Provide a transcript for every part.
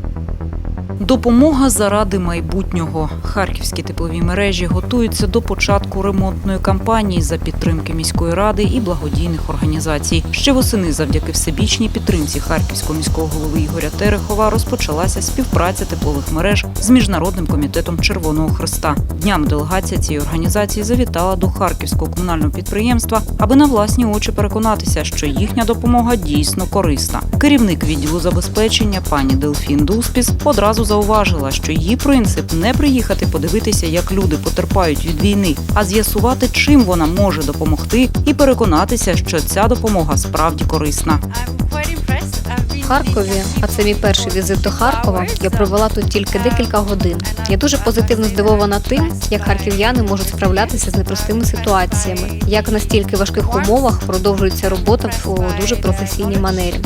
Thank you. Допомога заради майбутнього. Харківські теплові мережі готуються до початку ремонтної кампанії за підтримки міської ради і благодійних організацій. Ще восени, завдяки всебічній підтримці харківського міського голови Ігоря Терехова, розпочалася співпраця теплових мереж з міжнародним комітетом Червоного Христа. Днями делегація цієї організації завітала до харківського комунального підприємства, аби на власні очі переконатися, що їхня допомога дійсно корисна. Керівник відділу забезпечення пані Делфін Дуспіс одразу зауважила, що її принцип не приїхати подивитися, як люди потерпають від війни, а з'ясувати, чим вона може допомогти, і переконатися, що ця допомога справді корисна. Харкові, а це мій перший візит до Харкова. Я провела тут тільки декілька годин. Я дуже позитивно здивована тим, як харків'яни можуть справлятися з непростими ситуаціями, як на стільки важких умовах продовжується робота в дуже професійній манері.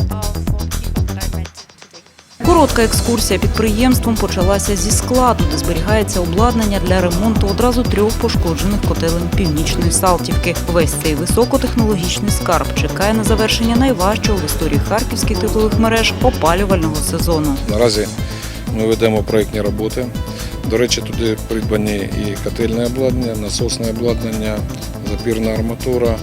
Коротка екскурсія підприємством почалася зі складу, де зберігається обладнання для ремонту одразу трьох пошкоджених котелень північної Салтівки. Весь цей високотехнологічний скарб чекає на завершення найважчого в історії харківських теплових мереж опалювального сезону. Наразі ми ведемо проєктні роботи. До речі, туди придбані і котельне обладнання, насосне обладнання, запірна арматура,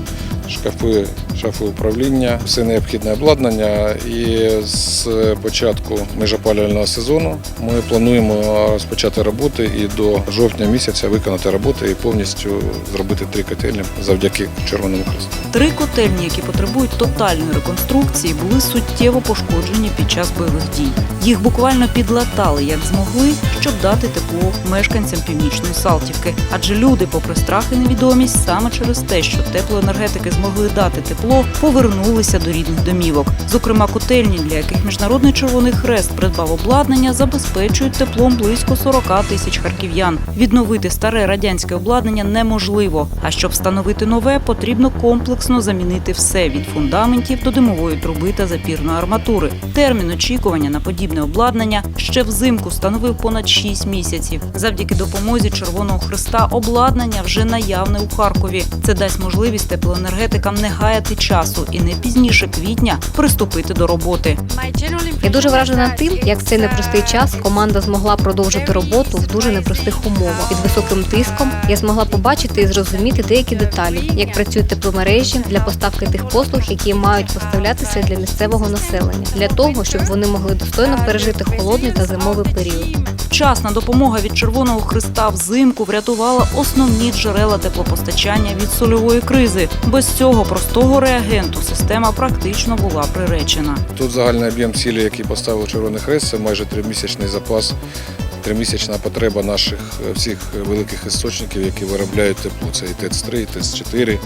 шкафи, шафи управління, все необхідне обладнання. І з початку міжопалювального сезону ми плануємо розпочати роботи і до жовтня місяця виконати роботи і повністю зробити три котельні завдяки Червоному Хресту. Три котельні, які потребують тотальної реконструкції, були суттєво пошкоджені під час бойових дій. Їх буквально підлатали як змогли, щоб дати тепло мешканцям північної Салтівки. Адже люди, попри страх і невідомість, саме через те, що теплоенергетики змогли дати тепло, повернулися до рідних домівок. Зокрема, котельні, для яких міжнародний Червоний Хрест придбав обладнання, забезпечують теплом близько 40 тисяч харків'ян. Відновити старе радянське обладнання неможливо. А щоб встановити нове, потрібно комплексно замінити все від фундаментів до димової труби та запірної арматури. Термін очікування на подібне обладнання ще взимку становив понад 6 місяців. Завдяки допомозі Червоного Христа обладнання вже наявне у Харкові. Це дасть можливість теплоенергетикам не гаяти часу і не пізніше квітня приступити до роботи. Я дуже вражена тим, як в цей непростий час команда змогла продовжити роботу в дуже непростих умовах. Під високим тиском я змогла побачити і зрозуміти деякі деталі, як працюють тепломережі для поставки тих послуг, які мають поставлятися для місцевого населення, для того, щоб вони могли достойно пережити холодний та зимовий період. Вчасна допомога від Червоного Христа взимку врятувала основні джерела теплопостачання від сольової кризи. Без цього простого реагенту система практично була приречена. Тут загальний об'єм цілі, який поставив Червоний Хрест, це майже тримісячний запас, тримісячна потреба наших е, всіх великих істочників, які виробляють тепло. Це і ТЕЦ-3, і ТЕЦ-4,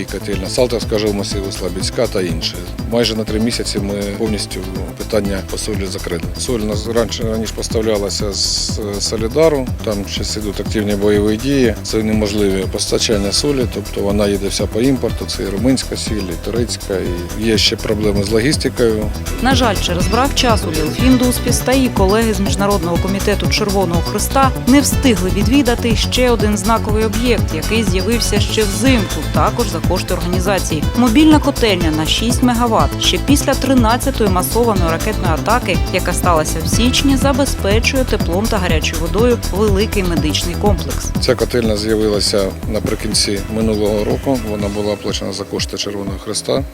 і котельна Салтовська живмосилу, Слабіцька та інше. Майже на три місяці ми повністю питання по солі закрили. Соль нас раніше раніше поставлялася з е, Солідару, там зараз йдуть активні бойові дії. Це неможливе постачання солі, тобто вона їде вся по імпорту. Це і румунська сіль, і турецька, і є ще проблеми з логістикою. На жаль, через брак часу Делфін Дуспіс та її колеги з міжнародного комітету Червоного Христа не встигли відвідати ще один знаковий об'єкт, який з'явився ще взимку, також за кошти організації. Мобільна котельня на 6 МВт ще після 13-ї масованої ракетної атаки, яка сталася в січні, забезпечує теплом та гарячою водою великий медичний комплекс. Ця котельня з'явилася наприкінці минулого року. Вона була оплачена за кошти Червоного Христа.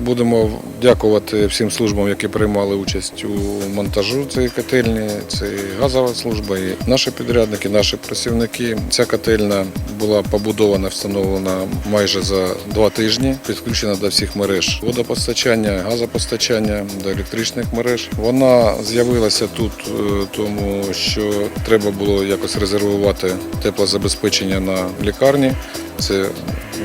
Будемо дякувати всім службам, які приймали участь у монтажу цієї котельні. Це і газова служба, і наші підрядники, наші працівники. Ця котельня була побудована, встановлена майже за два тижні, підключена до всіх мереж водопостачання, газопостачання, до електричних мереж. Вона з'явилася тут, е, тому що треба було якось резервувати теплозабезпечення на лікарні. Це,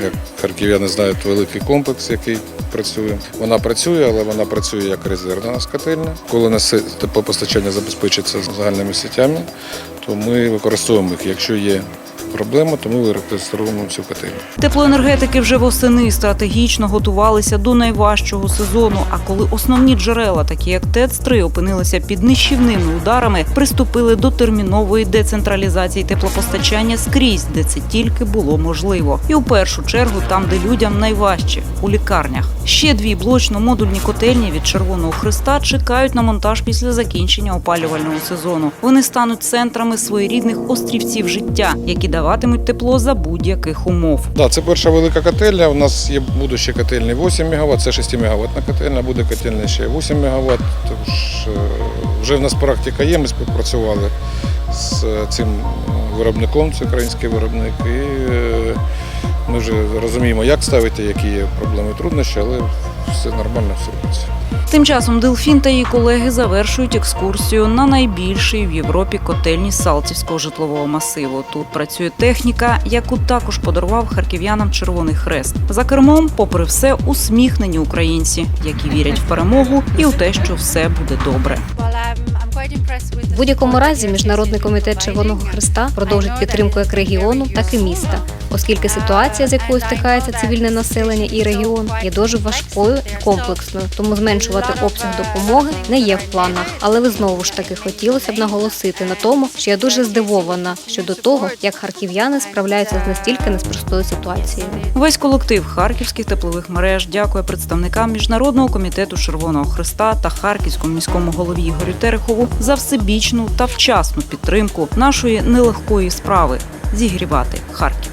як харків'яни знають, великий комплекс, який працює. Вона працює, але вона працює як резервна у. Коли нас теплопостачання забезпечиться загальними сітями, то ми використовуємо їх. Якщо є проблему, тому і цю котельню. Теплоенергетики вже восени стратегічно готувалися до найважчого сезону. А коли основні джерела, такі як ТЕЦ-3, опинилися під нищівними ударами, приступили до термінової децентралізації теплопостачання скрізь, де це тільки було можливо. І у першу чергу там, де людям найважче у лікарнях. Ще дві блочно-модульні котельні від Червоного Христа чекають на монтаж після закінчення опалювального сезону. Вони стануть центрами своєрідних острівців життя, які даватимуть тепло за будь-яких умов. Да, це перша велика котельня. У нас є буде ще котельні 8 МВт, це 6 МВт котельня, буде котельня ще 8 МВт. Тож е, вже в нас практика є, ми співпрацювали з цим виробником, це український виробник, і е, ми вже розуміємо, як ставити, які є проблеми труднощі, але все нормально, все працює. Тим часом Делфін та її колеги завершують екскурсію на найбільший в Європі котельні Салтівського житлового масиву. Тут працює техніка, яку також подарував харків'янам Червоний Хрест. За кермом, попри все, усміхнені українці, які вірять в перемогу і у те, що все буде добре. В будь-якому разі міжнародний комітет Червоного Христа продовжить підтримку як регіону, так і міста, оскільки ситуація, з якою стикається цивільне населення і регіон, є дуже важкою і комплексною. Тому зменшувати обсяг допомоги не є в планах. Але ви знову ж таки хотілося б наголосити на тому, що я дуже здивована щодо того, як харків'яни справляються з настільки неспростою ситуацією. Весь колектив харківських теплових мереж дякує представникам міжнародного комітету Червоного Христа та харківському міському голові Ігорю Терехову за всебічну та вчасну підтримку нашої нелегкої справи зігрівати Харків.